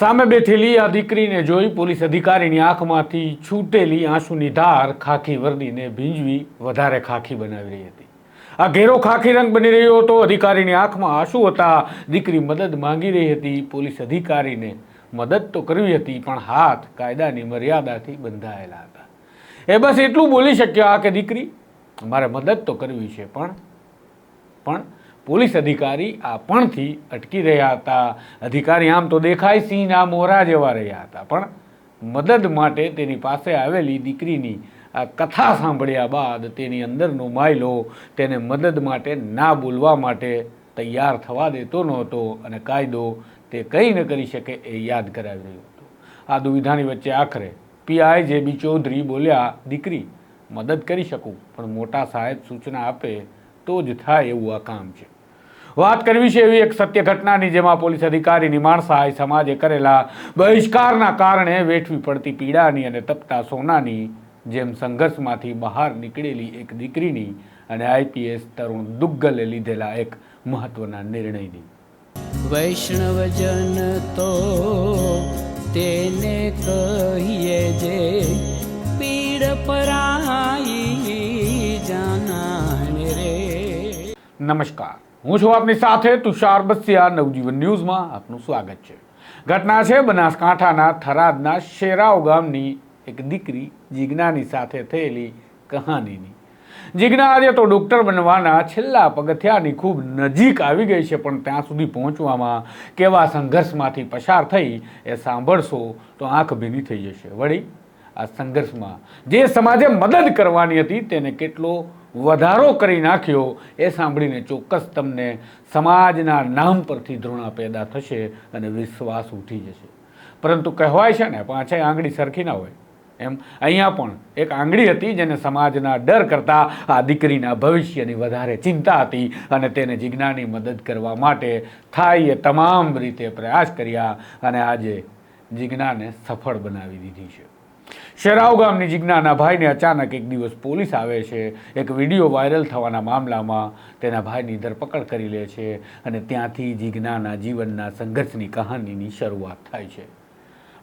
સામે બેઠેલી આ દીકરીને જોઈ પોલીસ અધિકારીની આંખમાંથી છૂટેલી આંસુની ધાર ખાખી વર્દીને ભીંજવી વધારે ખાખી બનાવી રહી હતી. આ ઘેરો ખાખી રંગ બની રહ્યો હતો. અધિકારીની આંખમાં આંસુ હતા. દીકરી મદદ માંગી રહી હતી. પોલીસ અધિકારીને મદદ તો કરવી હતી, પણ હાથ કાયદાની મર્યાદાથી બંધાયેલા હતા. એ બસ એટલું બોલી શક્યા કે દીકરી, મારે મદદ તો કરવી છે, પણ પણ પોલીસ અધિકારી આ પણથી અટકી રહ્યા હતા. અધિકારી આમ તો દેખાય સિંહના મોરા જેવા રહ્યા હતા. પણ મદદ માટે તેની પાસે આવેલી દીકરીની આ કથા સાંભળ્યા બાદ તેની અંદરનો માયલો તેને મદદ માટે ના બોલવા માટે તૈયાર થવા દેતો નહોતો અને કાયદો તે કંઈ ન કરી શકે એ યાદ કરાવી રહ્યો હતો. આ દુવિધાની વચ્ચે આખરે પીઆઈ જે બી ચૌધરી બોલ્યા, દીકરી, મદદ કરી શકું, પણ મોટા સાહેબ સૂચના આપે તો જ થાય એવું આ કામ છે. વાત કરવી છે એવી એક સત્ય ઘટનાની જેમાં પોલીસ અધિકારીની માણસાઈ સમાજે કરેલા બહિષ્કારના કારણે વેઠવી પડતી પીડાની અને તપતા સોનાની જેમ સંઘર્ષમાંથી બહાર નીકળેલી એક દીકરીની અને આઈપીએસ તરુણ દુગ્ગલે લીધેલા એક મહત્વના નિર્ણયની. વૈષ્ણવજન તો તેને કહીએ જે પીડ પરાઈ જાના રે. નમસ્કાર. હું છું આપની સાથે તુષાર બસિયા, નવજીવન ન્યૂઝમાં આપનું સ્વાગત છે. ઘટના છે બનાસકાંઠાના થરાદના શેરાવ ગામની એક દીકરી જીજ્ઞાની સાથે થયેલી કહાનીની. જીજ્ઞા આજે તો ડૉક્ટર બનવાના છેલ્લા પગથિયાની ખૂબ નજીક આવી ગઈ છે, પણ ત્યાં સુધી પહોંચવામાં કેવા સંઘર્ષમાંથી પસાર થઈ એ સાંભળશો તો આંખ ભીની થઈ જશે. વળી આ સંઘર્ષમાં જે સમાજે મદદ કરવાની હતી તેને કેટલો વધારો કરી નાખ્યો એ સાંભળીને ચોક્કસ તમને સમાજના નામ પરથી ધૃણા પેદા થશે અને વિશ્વાસ ઉઠી જશે. પરંતુ કહેવાય છે ને પાછા આંગળી સરખી ના હોય. એમ, અહીંયા પણ એક આંગળી હતી જેને સમાજના ડર કરતાં આ દીકરીના ભવિષ્યની વધારે ચિંતા હતી અને તેને જિજ્ઞાની મદદ કરવા માટે થાય એ તમામ રીતે પ્રયાસ કર્યા અને આજે જિજ્ઞાને સફળ બનાવી દીધી છે. શેરાવ ગામની જિજ્ઞાના ભાઈને અચાનક એક દિવસ પોલીસ આવે છે. એક વીડિયો વાયરલ થવાના મામલામાં તેના ભાઈની ધરપકડ કરી લે છે અને ત્યાંથી જિજ્ઞાના જીવનના સંઘર્ષની કહાનીની શરૂઆત થાય છે.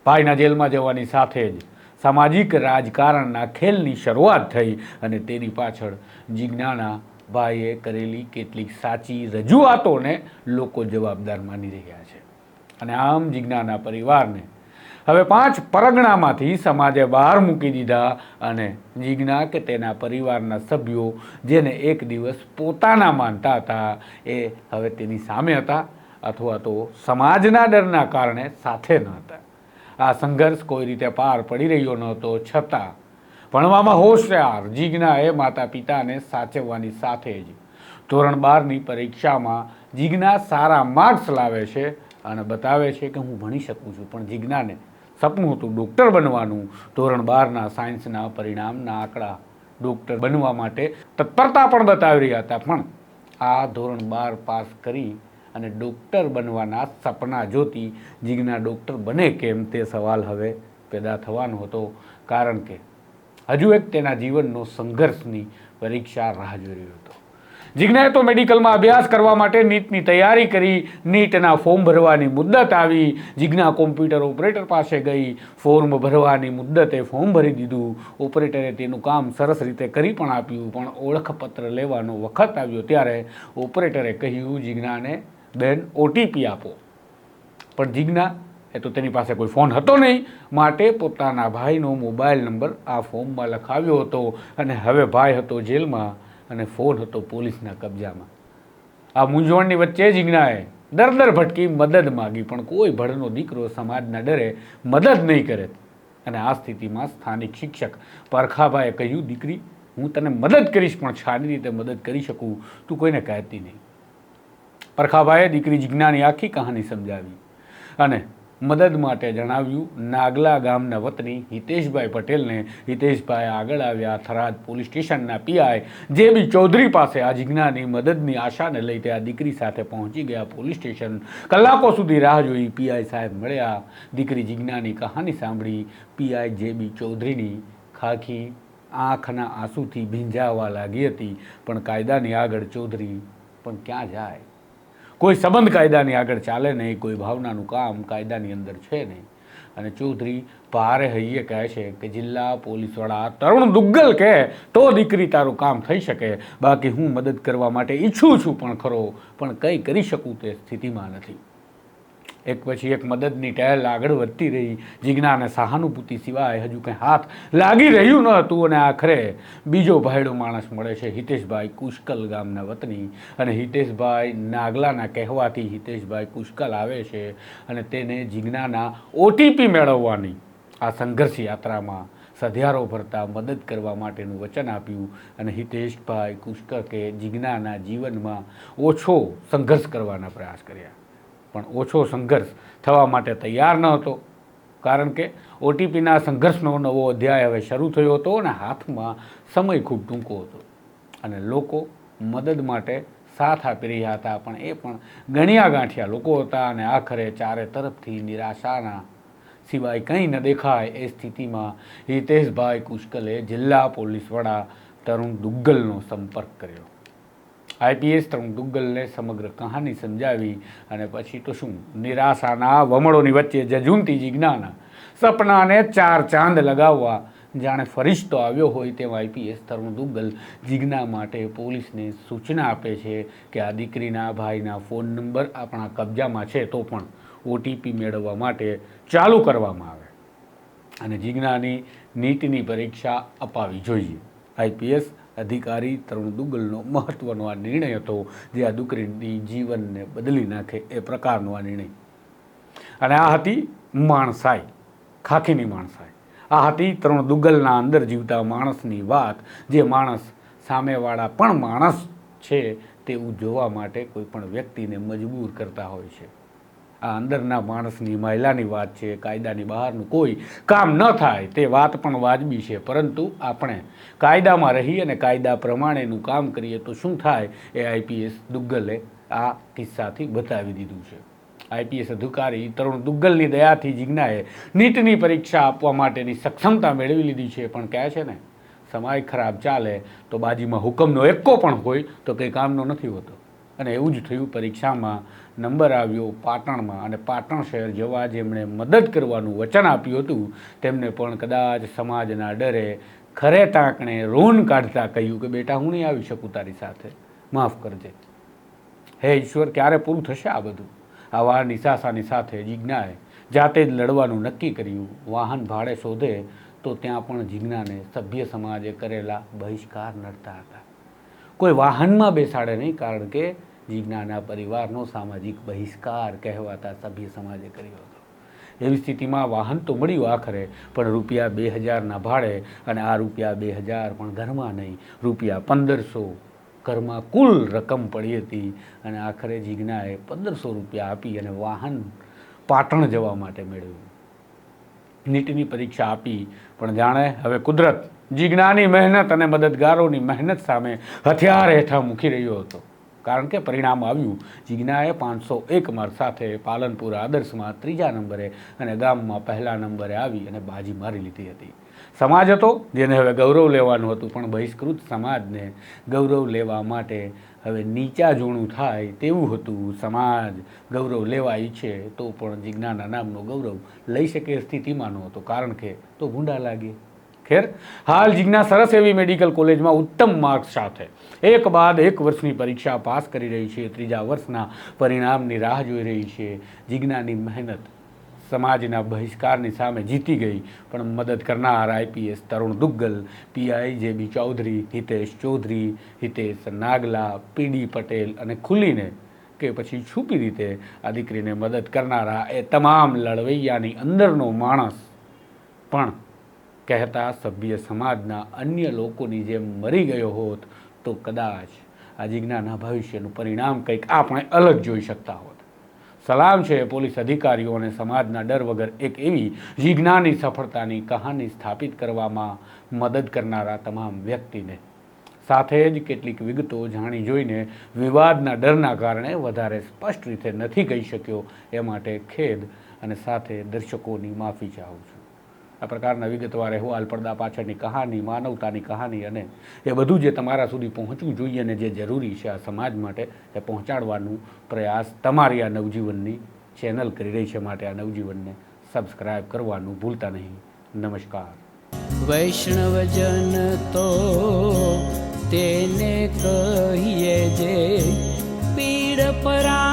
ભાઈના જેલમાં જવાની સાથે જ સામાજિક રાજકારણના ખેલની શરૂઆત થઈ અને તેની પાછળ જિજ્ઞાના ભાઈએ કરેલી કેટલીક સાચી રજૂઆતોને લોકો જવાબદાર માની રહ્યા છે. અને આમ જિજ્ઞાના પરિવારને હવે પાંચ પરગણામાંથી સમાજે બહાર મૂકી દીધા અને જીજ્ઞા કે તેના પરિવારના સભ્યો જેને એક દિવસ પોતાના માનતા હતા, એ હવે તેની સામે હતા અથવા તો સમાજના ડરના કારણે સાથે ન હતા. આ સંઘર્ષ કોઈ રીતે પાર પડી રહ્યો નહોતો, છતાં ભણવામાં હોશિયાર જીજ્ઞાએ માતા પિતાને સાચવવાની સાથે જ ધોરણ બારની પરીક્ષામાં જીજ્ઞા સારા માર્ક્સ લાવે છે અને બતાવે છે કે હું ભણી શકું છું, પણ જીજ્ઞાને સપનું હતું ડૉક્ટર બનવાનું. ધોરણ બારના સાયન્સના પરિણામના આંકડા ડૉક્ટર બનવા માટે તત્પરતા પણ બતાવી રહ્યા હતા. પણ આ ધોરણ બાર પાસ કરી અને ડૉક્ટર બનવાના સપના જોતી જીજ્ઞા ડૉક્ટર બને કેમ તે સવાલ હવે પેદા થવાનો હતો. કારણ કે હજુ એક તેના જીવનનો સંઘર્ષની પરીક્ષા રાહ જોઈ રહ્યો હતો. જીજ્ઞાએ તો મેડિકલમાં અભ્યાસ કરવા માટે નીટની તૈયારી કરી, નીટના ફોર્મ ભરવાની મુદ્દત આવી. જિજ્ઞા કોમ્પ્યુટર ઓપરેટર પાસે ગઈ, ફોર્મ ભરવાની મુદ્દતે ફોર્મ ભરી દીધું. ઓપરેટરે તેનું કામ સરસ રીતે કરી પણ આપ્યું, પણ ઓળખપત્ર લેવાનો વખત આવ્યો ત્યારે ઓપરેટરે કહ્યું, જિજ્ઞાને બેન ઓટીપી આપો. પણ જિજ્ઞા એ તો તેની પાસે કોઈ ફોન હતો નહીં. માટે પોતાના ભાઈનો મોબાઈલ નંબર આ ફોર્મમાં લખાવ્યો હતો અને હવે ભાઈ હતો જેલમાં. અને ફોન હતો પોલીસના કબજામાં. આ મૂંઝવણની વચ્ચે જીજ્ઞાએ દર દર ભટકી મદદ માગી, પણ કોઈ ભળનો દીકરો સમાજના ડરે મદદ નહીં કરે. અને આ સ્થિતિમાં સ્થાનિક શિક્ષક પરખાભાઈએ કહ્યું, દીકરી, હું તને મદદ કરીશ, પણ સારી રીતે મદદ કરી શકું? તું કોઈને કહેતી નહીં. પરખાભાઈએ દીકરી જિજ્ઞાની આખી કહાની સમજાવી. અને મદદ માટે જણાવ્યું, નાગલા ગામના વતની હિતેશભાઈ પટેલને હિતેશભાઈ આગળ આવ્યા થરાદ પોલીસ સ્ટેશનના પીઆઈ જે બી ચૌધરી પાસે આ જિજ્ઞાની મદદની આશાને લઈ તે આ દીકરી સાથે પહોંચી ગયા પોલીસ સ્ટેશન. કલાકો સુધી રાહ જોઈ પીઆઈ સાહેબ મળ્યા. દીકરી જિજ્ઞાની કહાની સાંભળી પીઆઈ જે બી ચૌધરીની ખાખી આંખના આંસુથી ભીંજાવા લાગી હતી. પણ કાયદાની આગળ ચૌધરી પણ ક્યાં જાય? કોઈ સંબંધ કાયદાની આગળ ચાલે નહીં, કોઈ ભાવનાનું કામ કાયદાની અંદર છે નહીં. અને ચૌધરી ભારે હૈયે કહે છે કે જિલ્લા પોલીસવાળા તરુણ દુગ્ગલ કહે, તો દીકરી તારું કામ થઈ શકે. બાકી હું મદદ કરવા માટે ઈચ્છું છું પણ ખરો, પણ કંઈ કરી શકું તે સ્થિતિમાં નથી. એક પછી એક મદદની ટહેલ આગળ વધતી રહી. જીજ્ઞા અને સહાનુભૂતિ સિવાય હજુ કંઈ હાથ લાગી રહ્યું ન હતું અને આખરે બીજો ભાઈડો માણસ મળે છે હિતેશભાઈ કુશકલ ગામના વતની. અને હિતેશભાઈ નાગલાના કહેવાથી હિતેશભાઈ કુશકલ આવે છે અને તેને જીજ્ઞાના ઓટીપી મેળવવાની આ સંઘર્ષ યાત્રામાં સધિયારો ભરતા મદદ કરવા માટેનું વચન આપ્યું. અને હિતેશભાઈ કુશકકે જીજ્ઞાના જીવનમાં ઓછો સંઘર્ષ કરવાના પ્રયાસ કર્યા. પણ ઓછો સંઘર્ષ થવા માટે તૈયાર ન હતો કારણ કે ઓટીપીના સંઘર્ષનો નવો અધ્યાય હવે શરૂ થયો હતો અને હાથમાં સમય ખૂબ ટૂંકો હતો. અને લોકો મદદ માટે સાથ આપી રહ્યા હતા, પણ એ પણ ગણ્યા ગાંઠિયા લોકો હતા અને આખરે ચારે તરફથી નિરાશાના સિવાય કંઈ ન દેખાય એ સ્થિતિમાં હિતેશભાઈ કુશ્કલે જિલ્લા પોલીસ વડા તરુણ દુગ્ગલનો સંપર્ક કર્યો. આઈપીએસ ત્રણ દુગ્ગલને સમગ્ર કહાની સમજાવી અને પછી તો શું, નિરાશાના વમળોની વચ્ચે જજુમતી જિજ્ઞાના સપનાને ચાર ચાંદ લગાવવા, જાણે ફરિશ્તો આવ્યો હોય તેમ આઈપીએસ તરુણ દુગ્ગલ જિજ્ઞા માટે પોલીસને સૂચના આપે છે કે આ દીકરીના ભાઈના ફોન નંબર આપણા કબજામાં છે તો પણ ઓટીપી મેળવવા માટે ચાલુ કરવામાં આવે. અને જિજ્ઞાની નીટની પરીક્ષા અપાવી જોઈએ. આઈપીએસ અધિકારી તરુણ દુગ્ગલનો મહત્વનો આ નિર્ણય હતો જે આ દીકરીની જીવનને બદલી નાખે એ પ્રકારનો આ નિર્ણય. અને આ હતી માણસાઈ, ખાખીની માણસાઈ. આ હતી તરુણ દુગ્ગલના અંદર જીવતા માણસની વાત, જે માણસ સામેવાળા પણ માણસ છે તેવું જોવા માટે કોઈ પણ વ્યક્તિને મજબૂર કરતા હોય છે. આ અંદરના માણસની મહિલાની વાત છે, કાયદાની બહારનું કોઈ કામ ન થાય, તે વાત પણ વાજબી છે. પરંતુ આપણે કાયદામાં રહી અને કાયદા પ્રમાણેનું કામ કરીએ તો શું થાય એ આઈપીએસ દુગ્ગલે આ કિસ્સાથી બતાવી દીધું છે. આઈપીએસ અધિકારી તરુણ દુગ્ગલની દયાથી જિજ્ઞાએ નીટની પરીક્ષા આપવા માટેની સક્ષમતા મેળવી લીધી છે, પણ કહે છે ને, સમય ખરાબ ચાલે તો બાજીમાં હુકમનો એક્કો પણ હોય તો કંઈ કામનો નથી હોતો. અને એવું જ થયું, પરીક્ષામાં નંબર આવ્યો પાટણમાં અને પાટણ શહેર જવા જેમણે મદદ કરવાનું વચન આપ્યું હતું, તેમને પણ કદાચ સમાજના ડરે ખરે ટાંકણે રોન કાઢતા કહ્યું કે, બેટા, હું નહીં આવી શકું તારી સાથે. માફ કરજે. હે ઈશ્વર, ક્યારે પૂરું થશે આ બધું? આવા નિશાસાની સાથે જિજ્ઞાએ જાતે જ લડવાનું નક્કી કર્યું. વાહન ભાડે શોધે તો ત્યાં પણ જિજ્ઞાને સભ્ય સમાજે કરેલા બહિષ્કાર નડતા હતા. કોઈ વાહનમાં બેસાડે નહીં, કારણ કે જિજ્ઞાના પરિવારનો સામાજિક બહિષ્કાર કહેવાતા સભ્ય સમાજે કર્યો હતો. એવી સ્થિતિમાં વાહન તો મળ્યું આખરે, પણ રૂપિયા બે હજારના ભાડે અને આ રૂપિયા બે હજાર પણ ઘરમાં નહીં. રૂપિયા પંદરસો ઘરમાં કુલ રકમ પડી હતી અને આખરે જિજ્ઞાએ પંદરસો રૂપિયા આપી અને વાહન પાટણ જવા માટે મેળવ્યું. નીટની પરીક્ષા આપી, પણ જાણે હવે કુદરત જીજ્ઞાની મહેનત અને મદદગારોની મહેનત સામે હથિયાર હેઠળ મૂકી રહ્યો હતો. કારણ કે પરિણામ આવ્યું. જિજ્ઞાએ પાંચસો એક માર્ક સાથે પાલનપુર આદર્શમાં ત્રીજા નંબરે અને ગામમાં પહેલા નંબરે આવી અને બાજી મારી લીધી હતી. સમાજ હતો, જેને હવે ગૌરવ લેવાનું હતું, પણ બહિષ્કૃત સમાજને ગૌરવ લેવા માટે હવે નીચા જૂણું થાય તેવું હતું. સમાજ ગૌરવ લેવા ઈચ્છે તો પણ જિજ્ઞાના નામનો ગૌરવ લઈ શકે સ્થિતિમાં નહોતો કારણ કે તો ભૂંડા લાગે. ખેર. હાલ જિજ્ઞા સરસ એવી મેડિકલ કોલેજમાં ઉત્તમ માર્ક્સ સાથે. એક બાદ એક વર્ષની પરીક્ષા પાસ કરી રહી છે. ત્રીજા વર્ષના પરિણામની રાહ જોઈ રહી છે. જિજ્ઞાની મહેનત સમાજના બહિષ્કારની સામે જીતી ગઈ, પણ મદદ કરનાર આઈપીએસ તરુણ દુગ્ગલ, પીઆઈ જે બી ચૌધરી, હિતેશ ચૌધરી, હિતેશ નાગલા, પીડી પટેલ અને ખુલીને કે પછી છુપી રીતે આ દીકરીને મદદ કરનારા એ તમામ લડવૈયાની અંદરનો માણસ પણ કહેતા સભ્ય સમાજના અન્ય લોકોની જેમ મરી ગયો હોત તો કદાચ આ જિજ્ઞાના ભવિષ્યનું પરિણામ કંઈક આપણે અલગ જોઈ શકતા હોત. સલામ છે પોલીસ અધિકારીઓ અને સમાજના ડર વગર એક એવી જિજ્ઞાની સફળતાની કહાની સ્થાપિત કરવામાં મદદ કરનારા તમામ વ્યક્તિને. સાથે જ કેટલીક વિગતો જાણી જોઈને વિવાદના ડરના કારણે વધારે સ્પષ્ટ રીતે નથી કહી શક્યો એ માટે ખેદ અને સાથે દર્શકોની માફી ચાહું છું. આ પ્રકારના વિગતવાર અહેવાલ પડદા પાછળની કહાની, માનવતાની કહાની અને એ બધું જે તમારા સુધી પહોંચવું જોઈએ અને જે જરૂરી છે આ સમાજ માટે, એ પહોંચાડવાનું પ્રયાસ તમારી આ નવજીવનની ચેનલ કરી રહી છે માટે આ નવજીવનને સબસ્ક્રાઈબ કરવાનું ભૂલતા નહીં. નમસ્કાર. વૈષ્ણવજન તો તેને કહીએ જે પીડ પરા